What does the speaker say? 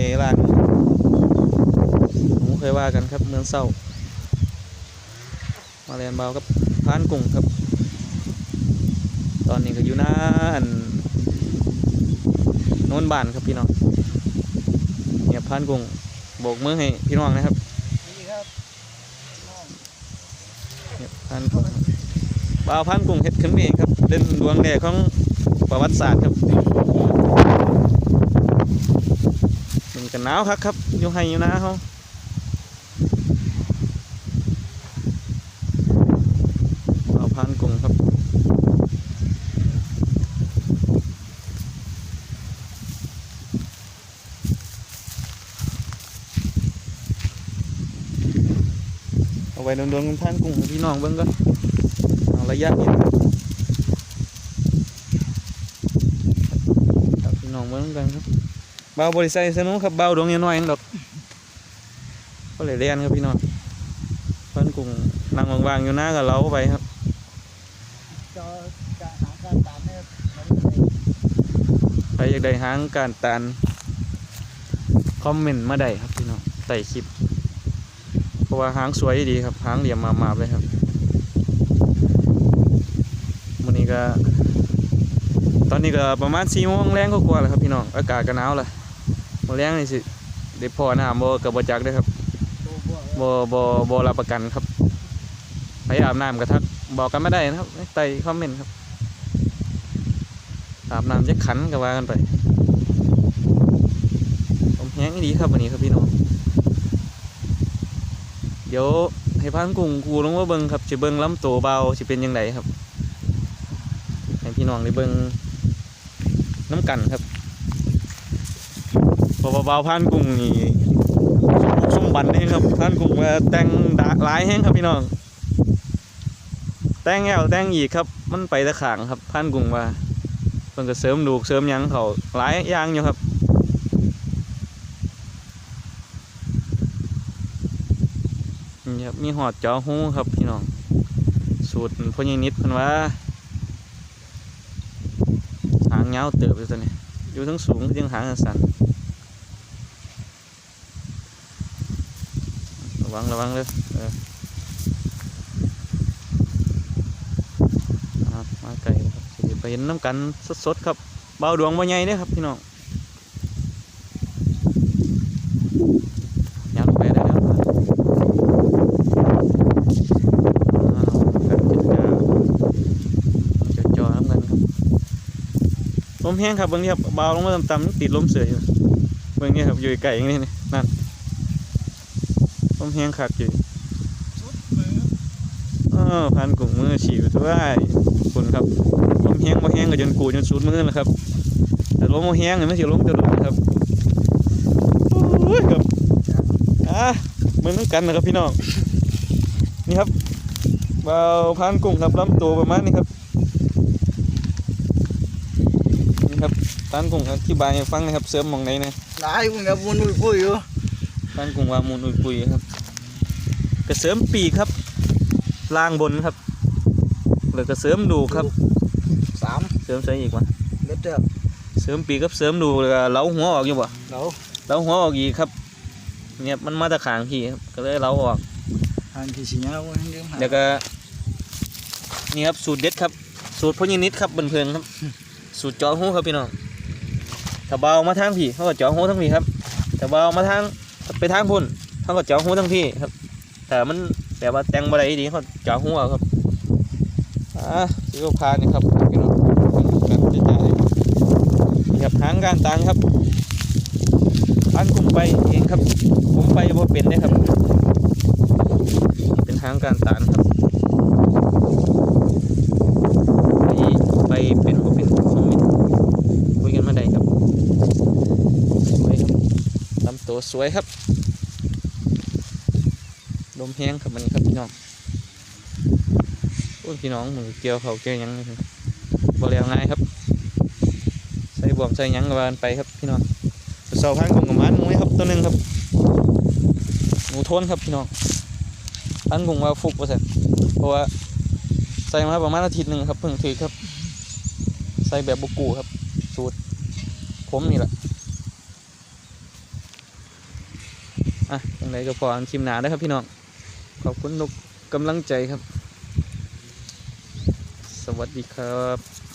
เคยว่ากันครับเมืองเศร้า มาเรียนเบากับพานกุ้งครับ ตอนนี้ก็อยู่หน้าอันโน้นบ้านครับพี่น้องเนี่ยพานกุ้งโบกมือให้พี่น้องนะครับนี่ครับเนี่ยพานกุ้งบ่าวพานกุ้งเฮ็ดขึ้นมาเองครับ เด่นดวงแดกของประวัติศาสตร์ครับมัน กันหนาวครับครับอยู่ให้อยู่นะเขาบ่าพานกุ้งครับเอาไว้โดนๆกันท่านกุ้งพี่น้องเบิ่งก็เอาระยะนี้ครับพี่น้องเบิ่งกันครับ บาบริษัทสนุกครับเบาดวงน้อยๆเองดอกก็เลยเรียนครับพี่น้องท่านกุ้งนั่งวางๆอยู่หน้ากับเราไปครับจอจะหาการตามใครอยากได้หางการตานคอมเมนต์มาได้ครับพี่น้องใต้คลิป เพราะว่าหางสวยดีครับหางเหลี่ยมมาๆเลยครับวันนี้ก็ ตอนนี้ก็ประมาณสี่โมงแรงก็กว่าแล้วครับพี่น้องอากาศก็หนาวและ มื้อแรงนี่สิได้พอน้ำบ่กับบจักด้อครับตัวพวกบ่บ่บ่รับประกันครับไปอาบน้ำกระทักบอกกันไม่ได้นะครับใต้คอมเมนต์ครับอาบน้ำจะขันก็ว่ากันไป ผมแห้งดีครับวันนี้ครับพี่น้อง เดี๋ยวให้พันกุ้งกูลงมาเบิ่งครับสิเบิ่งลำตัวเบาสิเป็นยังไงครับ ให้พี่น้องได้เบิ่งน้ำกันครับ พอเบาๆพันกุ้งนี่สุ่มบันนี่ครับพันกุ้งแต่งดาหลายแห้งครับพี่น้อง แต่งแล้วแต่งอีกครับ มันไปตะขางครับพันกุ้งว่าเพิ่นก็เสริมดูกเสริมยังเขาหลายอย่างอยู่ครับนี่ครับมีหอดจอหูครับพี่น้อง สูตรพ่อใหญ่นิดเพิ่นว่าหางยาเติบอยู่ตัวนี้อยู่ทั้งสูงทั้งหางสั้น ระวังระวังเลยเออมาไกลแล้วครับไปเห็นน้ำกันสดๆครับเบาดวงบ่ใหญ่เด้ครับพี่น้องยัดลงไปได้แล้วครับจัดกาจดจ่อน้ำกันครับลมแห้งครับเบื้องนี้ครับเบาลงมาต่ำๆติดลมเสืออยู่เบื้องนี้ครับอยู่ไก่อย่างนี้นี่นั่ นลมแห้งคักอยู่เออพันกลุ่มมือฉีดด้วยคุณครับลมแห้งมาแห้งก็จนกูจนสุดมือแล้วครับ แต่ลมบ่แห้งเนี่ยไม่ใช่ลมจะหลุดนครับโอ้ยครับอะเหมือนกันนะครับพี่น้องนี่ครับเบาพันกุ้งครับลำตัวประมาณนี้ครับนี่ครับพันกุ้งอธิบายให้ฟังนะครับเสริมหมองไหนนะหลายมึงกับมุนอุ้ยปุ้ยอยู่ บ้านกรุงวามูลอุยปุยครับ กระเสริมปีกครับล่างบนครับแล้วก็เสริมดูกครับสามเสริมใส่อีกวะเด็ดเด้อเสริมปีกกับเสริมดูกแล้วก็เล้าหัวออกอยู่บ่เราเล้าหัวออกอีกครับเนี่ยมันมาตะขางพี่ครับก็เลยเล้าออกทานที่สิงห์เราเรื่องหาแล้วก็นี่ครับสูตรเด็ดครับ สูตรพ่อยินิดครับเพื่อนๆครับ สูตรเจาะหูครับพี่น้องถ้าเบามาทางพี่เขาก็เจาะหูทั้งพี่ครับถ้าเบามาทาง ไปทางพุ่นเขาก็เจาะหูทั้งพี่ครับ แต่มันแต่ว่าแตงบอะไรดีเขาเจาะหูครับอ่าสีก็พานี่ครับพี่น้องแบบจะจ่ายนี่ครับหางการตังครับอันคุมไปเองครับผมไปบ่เป็นเด้ครับ เป็นหางการตางครับ ไปไปเป็นบ่เป็นคอมเมนต์คุยกันมาได้ครับ สวยครับลำตัว สวยครับ ลมแห้งครับมันครับพี่น้องโอ้พี่น้องหมูเกี่ยวเขาเกี่ยวยังนี่บ่เรียงง่ายครับ ใส่บ่วมใส่ยังกบานไปครับพี่น้องเสาพันของกับมันหมูให้ครับตัวหนึ่งครับหมูทนครับพี่น้องอันคงว่าฟุกว่าสันเพราะว่าใส่มาประมาณอาทิตย์หนึ่งครับเพิ่งถือครับ ใส่แบบบุกูครับ สูตรผมนี่แหละ อะตรงไงก็พออันคลิมหนาได้ครับพี่น้อง ขอบคุณนุกกำลังใจครับ สวัสดีครับ